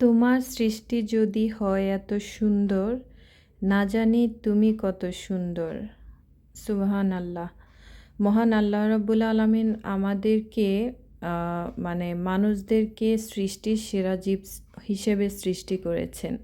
তোমার সৃষ্টি যদি হয় এত সুন্দর, না জানি তুমি কত সুন্দর। সুবহান আল্লাহ মহান আল্লাহ রব্বুল আলমিন আমাদেরকে মানে মানুষদেরকে সৃষ্টির সেরা জীব হিসেবে সৃষ্টি করেছেন।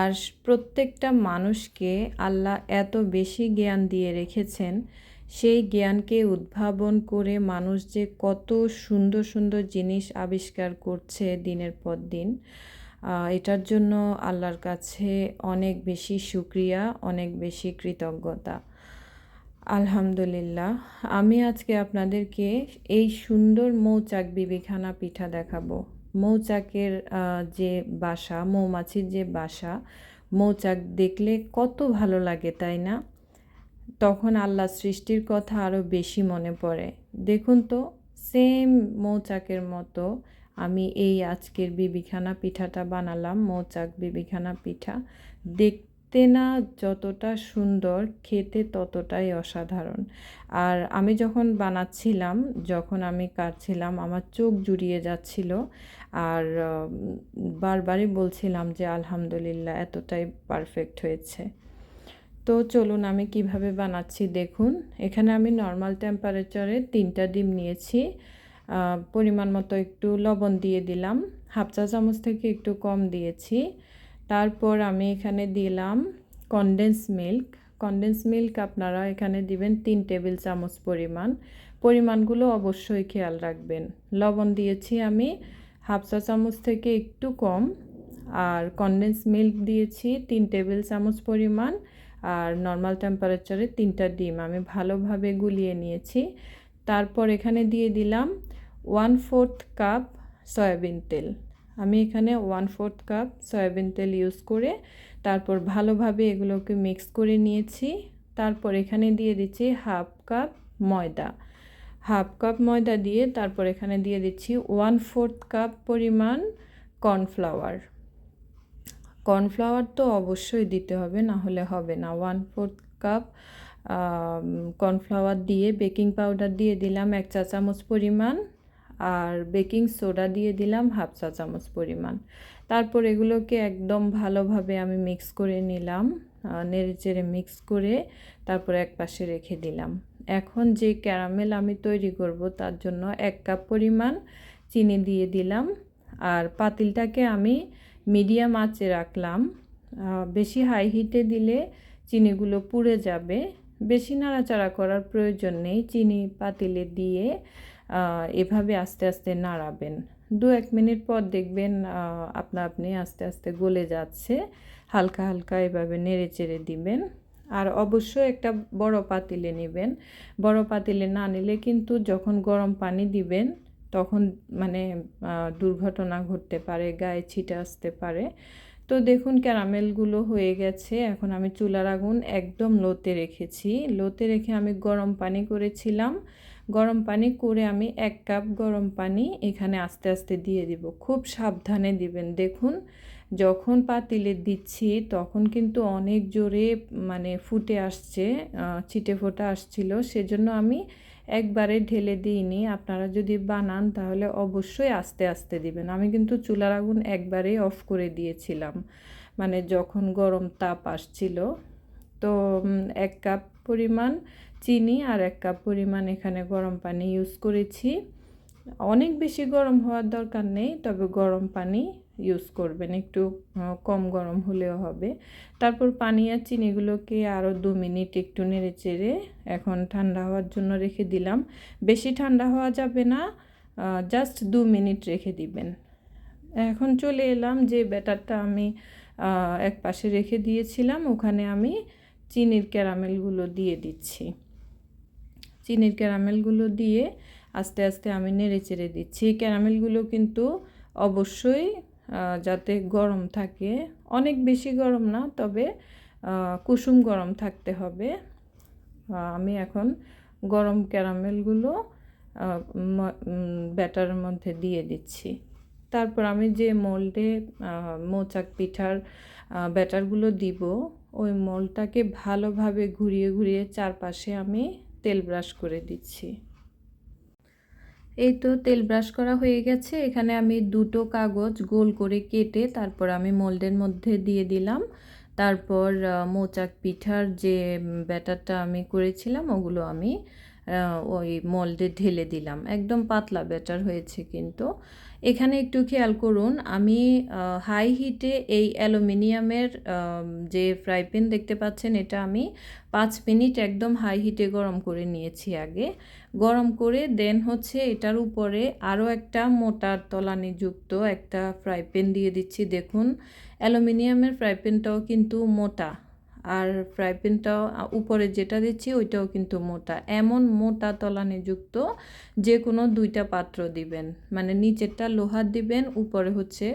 আর প্রত্যেকটা মানুষকে আল্লাহ এত বেশি জ্ঞান দিয়ে রেখেছেন, সেই জ্ঞানকে উদ্ভাবন করে মানুষ যে কত সুন্দর সুন্দর জিনিস আবিষ্কার করছে দিনের পর দিন। এটার জন্য আল্লাহর কাছে অনেক বেশি শুক্রিয়া, অনেক বেশি কৃতজ্ঞতা। আলহামদুলিল্লাহ, আমি আজকে আপনাদেরকে এই সুন্দর মৌচাক বিবিখানা পিঠা দেখাবো। মৌচাকের যে বাসা, মৌমাছির যে বাসা, মৌচাক দেখলে কত ভালো লাগে, তাই না? তখন আল্লাহ সৃষ্টির কথা আরও বেশি মনে পড়ে। দেখুন তো সেম মৌচাকের মতো আমি এই আজকের বিবিখানা পিঠাটা বানালাম, মৌচাক বিবিখানা পিঠা। দেখতে না যতটা সুন্দর, খেতে ততটাই অসাধারণ। আর আমি যখন বানাচ্ছিলাম, যখন আমি কাটছিলাম, আমার চোখ জুড়িয়ে যাচ্ছিল। আর বারবারই বলছিলাম যে, আলহামদুলিল্লাহ, এতটাই পারফেক্ট হয়েছে। তো চলুন আমি কীভাবে বানাচ্ছি, দেখুন। এখানে আমি নর্মাল টেম্পারেচারে তিনটা ডিম নিয়েছি। পরিমাণ মতো একটু লবণ দিয়ে দিলাম। হাফ চা চামচ থেকে একটু কম দিয়েছি। তারপর আমি এখানে দিলাম কনডেন্স মিল্ক কনডেন্স মিল্ক আপনারা এখানে দিবেন তিন টেবিল চামচ পরিমাণ। পরিমাণগুলো অবশ্যই খেয়াল রাখবেন। লবণ দিয়েছি আমি হাফ চা চামচ থেকে একটু কম। আর কনডেন্স মিল্ক দিয়েছি তিন টেবিল চামচ পরিমাণ। আর নর্মাল টেম্পারেচারে তিনটা ডিম। আমি ভালোভাবে গুলিয়ে নিয়েছি। তারপর এখানে দিয়ে দিলাম ওয়ান ফোর্থ কাপ সয়াবিন তেল। আমি এখানে ওয়ান ফোর্থ কাপ সয়াবিন তেল ইউজ করে তারপর ভালোভাবে এগুলোকে মিক্স করে নিয়েছি। তারপর এখানে দিয়ে দিচ্ছি হাফ কাপ ময়দা। হাফ কাপ ময়দা দিয়ে তারপর এখানে দিয়ে দিচ্ছি ওয়ান ফোর্থ কাপ পরিমাণ কর্নফ্লাওয়ার। কর্নফ্লাওয়ার তো অবশ্যই দিতে হবে, না হলে হবে না। ওয়ান ফোর্থ কাপ কর্নফ্লাওয়ার দিয়ে বেকিং পাউডার দিয়ে দিলাম এক চা চামচ পরিমাণ। আর বেকিং সোডা দিয়ে দিলাম হাফ চা চামচ পরিমাণ। তারপর এগুলোকে একদম ভালোভাবে আমি মিক্স করে নিলাম নেড়ে চেড়ে মিক্স করে তারপর এক পাশে রেখে দিলাম। এখন যে ক্যারামেল আমি তৈরি করব তার জন্য এক কাপ পরিমাণ চিনি দিয়ে দিলাম আর পাতিলটাকে আমি মিডিয়াম আঁচে রাখলাম। বেশি হাই হিটে দিলে চিনিগুলো পুড়ে যাবে। বেশি নাড়াচাড়া করার প্রয়োজন নেই, চিনি পাতিলে দিয়ে এভাবে আস্তে আস্তে নাড়াবেন। দু এক মিনিট পর দেখবেন আপনা আপনি আস্তে আস্তে গলে যাচ্ছে। হালকা হালকা এভাবে নেড়ে চেড়ে দিবেন। আর অবশ্যই একটা বড় পাতিলে নেবেন। বড় পাতিলে না নিলে কিন্তু যখন গরম পানি দিবেন, তখন মানে দুর্ঘটনা ঘটতে পারে, গায়ে ছিটে আসতে পারে। তো দেখুন ক্যারামেলগুলো হয়ে গেছে। এখন আমি চুলার আগুন একদম লোতে রেখেছি। লোতে রেখে আমি গরম পানি করেছিলাম। গরম পানি করে আমি এক কাপ গরম পানি এখানে আস্তে আস্তে দিয়ে দিব। খুব সাবধানে দিবেন। দেখুন, যখন পাতিলে দিচ্ছি তখন কিন্তু অনেক জোরে মানে ফুটে আসছে ছিটে ফোটা আসছিল। সেজন্য আমি একবারে ঢেলে দিইনি। আপনারা যদি বানান তাহলে অবশ্যই আস্তে আস্তে দিবেন। আমি কিন্তু চুলার আগুন একবারেই অফ করে দিয়েছিলাম। মানে যখন গরম তাপ আসছিল। তো এক কাপ পরিমাণ চিনি আর এক কাপ পরিমাণ এখানে গরম পানি ইউজ করেছি। অনেক বেশি গরম হওয়ার দরকার নেই, তবে গরম পানি ইউজ করবেন, একটু কম গরম হলেও হবে। তারপর পানি আর চিনিগুলোকে আরও দু মিনিট একটু নেড়ে চেড়ে এখন ঠান্ডা হওয়ার জন্য রেখে দিলাম। বেশি ঠান্ডা হওয়া যাবে না জাস্ট দু মিনিট রেখে দিবেন। এখন চলে এলাম, যে ব্যাটারটা আমি এক পাশে রেখে দিয়েছিলাম, ওখানে আমি চিনির ক্যারামেলগুলো দিয়ে দিচ্ছি। চিনির ক্যারামেলগুলো দিয়ে আস্তে আস্তে আমি নেড়ে চেড়ে দিচ্ছি ক্যারামেলগুলো কিন্তু অবশ্যই যাতে গরম থাকে। অনেক বেশি গরম না, তবে কুসুম গরম থাকতে হবে। আমি এখন গরম ক্যারামেলগুলো ব্যাটারের মধ্যে দিয়ে দিচ্ছি। তারপর আমি যে মোল্ডে মৌচাক পিঠার ব্যাটারগুলো দিব, ওই মোল্ডটাকে ভালোভাবে ঘুরিয়ে ঘুরিয়ে চারপাশে আমি তেল ব্রাশ করে দিচ্ছি। এই তো তেল ব্রাশ করা হয়ে গেছে। এখানে আমি দুটো কাগজ গোল করে কেটে তারপর আমি মোল্ডের মধ্যে দিয়ে দিলাম। তারপর মোচাক পিঠার যে ব্যাটারটা আমি করেছিলাম, ওগুলো আমি ওই মোল্ডে ঢেলে দিলাম। একদম পাতলা ব্যাটার হয়েছে কিন্তু। এখানে একটু খেয়াল করুন, আমি হাই হিটে এই অ্যালুমিনিয়ামের যে ফ্রাই প্যান দেখতে পাচ্ছেন এটা আমি পাঁচ মিনিট একদম হাই হিটে গরম করে নিয়েছি আগে। গরম করে দেন হচ্ছে এটার উপরে আরও একটা মোটার তলানিযুক্ত একটা ফ্রাই প্যান দিয়ে দিচ্ছি। দেখুন, অ্যালুমিনিয়ামের ফ্রাই প্যানটাও কিন্তু মোটা। আর ফ্রাই প্যানটাও উপরে যেটা দিচ্ছি ওইটাও কিন্তু মোটা। এমন মোটা তলানিযুক্ত যে কোনো দুইটা পাত্র দিবেন। মানে নিচেরটা লোহার দিবেন, উপরে হচ্ছে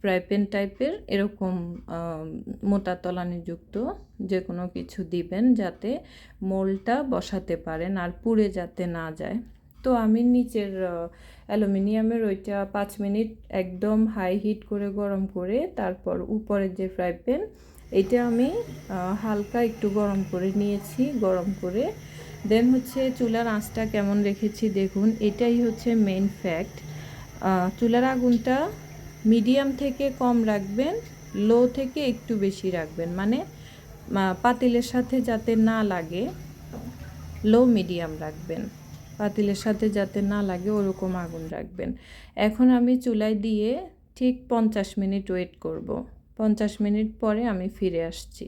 ফ্রাই প্যান টাইপের এরকম মোটা তলানিযুক্ত যে কোনো কিছু দিবেন যাতে মোলটা বসাতে পারেন আর পুড়ে যাতে না যায়। তো আমি নিচের অ্যালুমিনিয়ামের ওইটা পাঁচ মিনিট একদম হাই হিট করে, গরম করে তারপর উপরের যে ফ্রাই প্যান এটা আমি হালকা একটু গরম করে নিয়েছি, গরম করে। দেন হচ্ছে চুলার আঁচটা কেমন রেখেছি দেখুন, এটাই হচ্ছে মেন ফ্যাক্ট চুলার আগুনটা মিডিয়াম থেকে কম রাখবেন লো থেকে একটু বেশি রাখবেন। মানে পাতিলের সাথে যাতে না লাগে লো মিডিয়াম রাখবেন। পাতিলের সাথে যাতে না লাগে ওরকম আগুন রাখবেন। এখন আমি চুলায় দিয়ে ঠিক পঞ্চাশ মিনিট ওয়েট করব। পঞ্চাশ মিনিট পরে আমি ফিরে আসছি।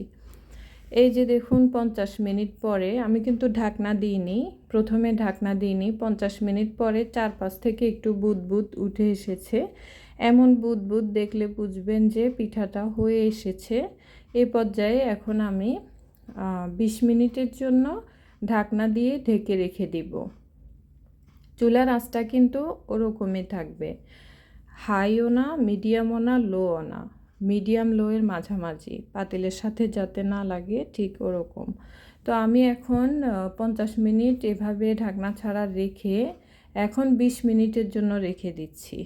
এই যে দেখুন, পঞ্চাশ মিনিট পরে আমি কিন্তু ঢাকনা দিইনি। প্রথমে ঢাকনা দিইনি। পঞ্চাশ মিনিট পরে চারপাশ থেকে একটু বুদবুদ উঠে এসেছে। এমন বুদবুদ দেখলে বুঝবেন যে পিঠাটা হয়ে এসেছে। এ পর্যায়ে এখন আমি বিশ মিনিটের জন্য ঢাকনা দিয়ে ঢেকে রেখে দিব। চুলার আঁচটা কিন্তু ওরকমই থাকবে। হাইও না, মিডিয়ামও না লোও না। মিডিয়াম লোয়ের মাঝামাঝি, পাতিলের সাথে যাতে না লাগে ঠিক ওরকম। তো আমি এখন পঞ্চাশ মিনিট এভাবে ঢাকনা ছাড়া রেখে এখন বিশ মিনিটের জন্য রেখে দিচ্ছি।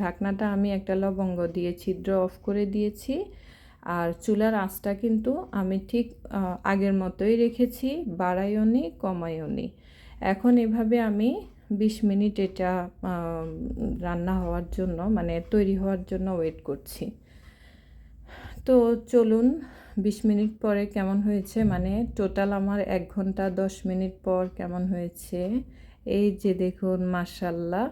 ঢাকনাটা আমি একটা লবঙ্গ দিয়ে ছিদ্র অফ করে দিয়েছি। আর চুলার আঁচটা কিন্তু আমি ঠিক আগের মতোই রেখেছি, বাড়াইও নি, কমাইও নি। এখন এভাবে আমি বিশ মিনিট এটা রান্না হওয়ার জন্য মানে তৈরি হওয়ার জন্য ওয়েট করছি। তো চলুন, বিশ মিনিট পরে কেমন হয়েছে? মানে টোটাল আমার এক ঘণ্টা দশ মিনিট পর কেমন হয়েছে? এই যে দেখুন মাসাল্লাহ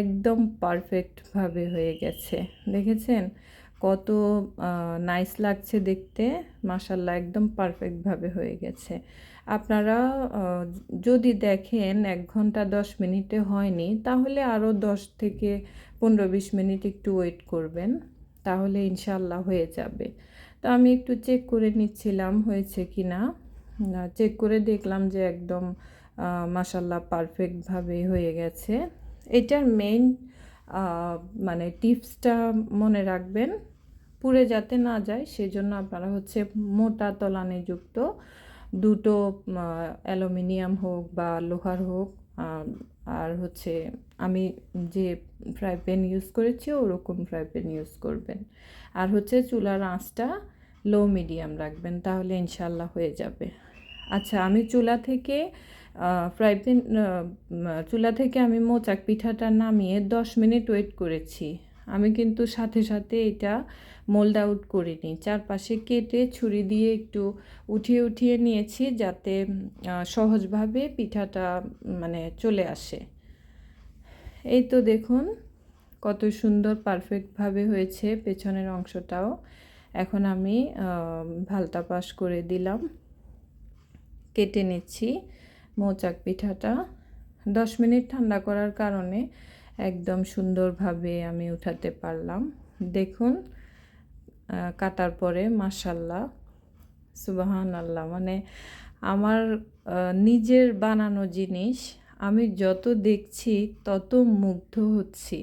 একদম পারফেক্টভাবে হয়ে গেছে। দেখেছেন? কত নাইস লাগছে দেখতে মাসাল্লাহ একদম পারফেক্টভাবে হয়ে গেছে। আপনারা যদি দেখেন এক ঘণ্টা দশ মিনিটে হয়নি, তাহলে আরও দশ থেকে পনেরো, বিশ মিনিট একটু ওয়েট করবেন। তাহলে ইনশাল্লাহ হয়ে যাবে। তো আমি একটু চেক করে নিচ্ছিলাম হয়েছে কি না চেক করে দেখলাম যে একদম মাসাল্লাহ পারফেক্টভাবে হয়ে গেছে। এটার মেইন মানে টিপসটা মনে রাখবেন, পুড়ে যাতে না যায় সেজন্য আপনারা হচ্ছে মোটা তলানিযুক্ত দুটো অ্যালুমিনিয়াম হোক বা লোহার হোক আর হচ্ছে আমি যে ফ্রাই প্যান ইউজ করেছি ওরকম ফ্রাই প্যান ইউজ করবেন। আর হচ্ছে চুলার আঁচটা লো মিডিয়াম রাখবেন, তাহলে ইনশাল্লাহ হয়ে যাবে। আচ্ছা আমি চুলা থেকে ফ্রাই প্যান চুলা থেকে আমি মোচাক পিঠাটা নামিয়ে দশ মিনিট ওয়েট করেছি। আমি কিন্তু সাথে সাথে এটা মোল্ড আউট করিনি। চারপাশে কেটে, ছুরি দিয়ে একটু উঠিয়ে উঠিয়ে নিয়েছি যাতে সহজভাবে পিঠাটা মানে চলে আসে। এই তো দেখুন কত সুন্দর পারফেক্টভাবে হয়েছে পেছনের অংশটাও। এখন আমি ভালটা পাস করে দিলাম। কেটে নিচ্ছি মৌচাক পিঠাটা। দশ মিনিট ঠান্ডা করার কারণে একদম সুন্দরভাবে আমি উঠাতে পারলাম। দেখুন কাটার পরে মাসাল্লাহ সুবাহান আল্লাহ মানে আমার নিজের বানানো জিনিস, আমি যত দেখছি তত মুগ্ধ হচ্ছি।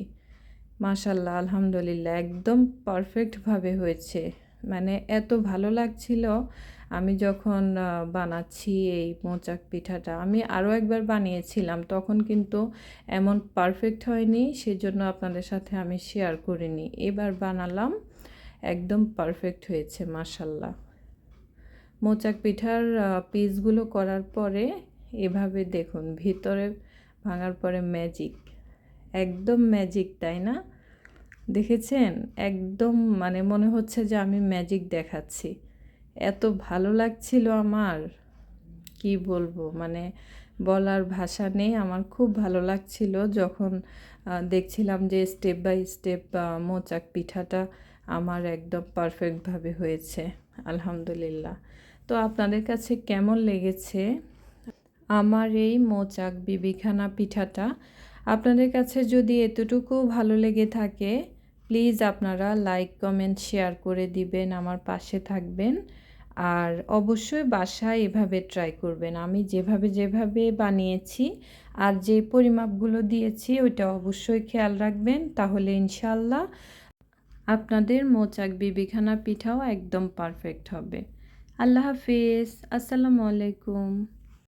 মাশাল্লাহ আলহামদুলিল্লাহ, একদম পারফেক্টভাবে হয়েছে। মানে এত ভালো লাগছিল। আমি যখন বানাচ্ছি এই মোচাক পিঠাটা, আমি আরও একবার বানিয়েছিলাম। তখন কিন্তু এমন পারফেক্ট হয়নি, সেজন্য আপনাদের সাথে আমি শেয়ার করিনি। এবার বানালাম, একদম পারফেক্ট হয়েছে মাসাল্লাহ মোচাক পিঠার পিসগুলো করার পরে এভাবে দেখুন, ভিতরে ভাঙার পরে ম্যাজিক একদম ম্যাজিক তাই না? দেখেছেন? একদম মানে মনে হচ্ছে যে আমি ম্যাজিক দেখাচ্ছি। এত ভালো লাগছিল আমার। কি বলব? মানে বলার ভাষা নেই। আমার খুব ভালো লাগছিল যখন দেখছিলাম যে স্টেপ বাই স্টেপ মোচাক পিঠাটা আমার একদম পারফেক্টভাবে হয়েছে। আলহামদুলিল্লাহ। তো আপনাদের কাছে কেমন লেগেছে আমার এই মোচাক বিবিখানা পিঠাটা? আপনাদের কাছে যদি এতটুকু ভালো লেগে থাকে প্লিজ আপনারা লাইক, কমেন্ট, শেয়ার করে দিবেন, আমার পাশে থাকবেন। আর অবশ্যই বাসায় এভাবে ট্রাই করবেন। আমি যেভাবে যেভাবে বানিয়েছি আর যে পরিমাপগুলো দিয়েছি, ওইটা অবশ্যই খেয়াল রাখবেন। তাহলে ইনশাল্লাহ আপনাদের মোচাক বিবিখানা পিঠাও একদম পারফেক্ট হবে। আল্লাহ হাফিজ। আসসালামু আলাইকুম।